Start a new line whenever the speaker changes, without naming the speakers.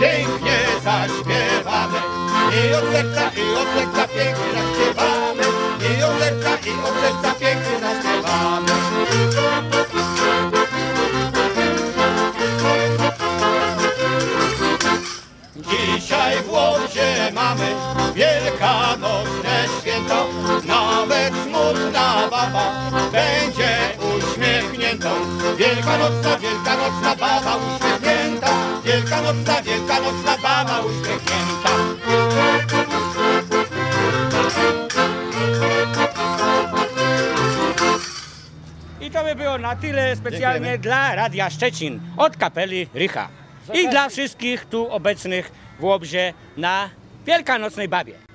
pięknie zaśpiewamy. I od serca, i od serca pięknie zaśpiewamy. Dzisiaj w Łodzie mamy wielkanocne święto, nawet smutna baba będzie uśmiechniętą. Wielkanocna, wielkanocna baba uśmiechnięta, wielkanocna, wielkanocna baba uśmiechnięta.
I to by było na tyle specjalnie
Dziękujemy.
dla Radia Szczecin od kapeli Rycha. I dla wszystkich tu obecnych w Łobrze na Wielkanocnej Babie.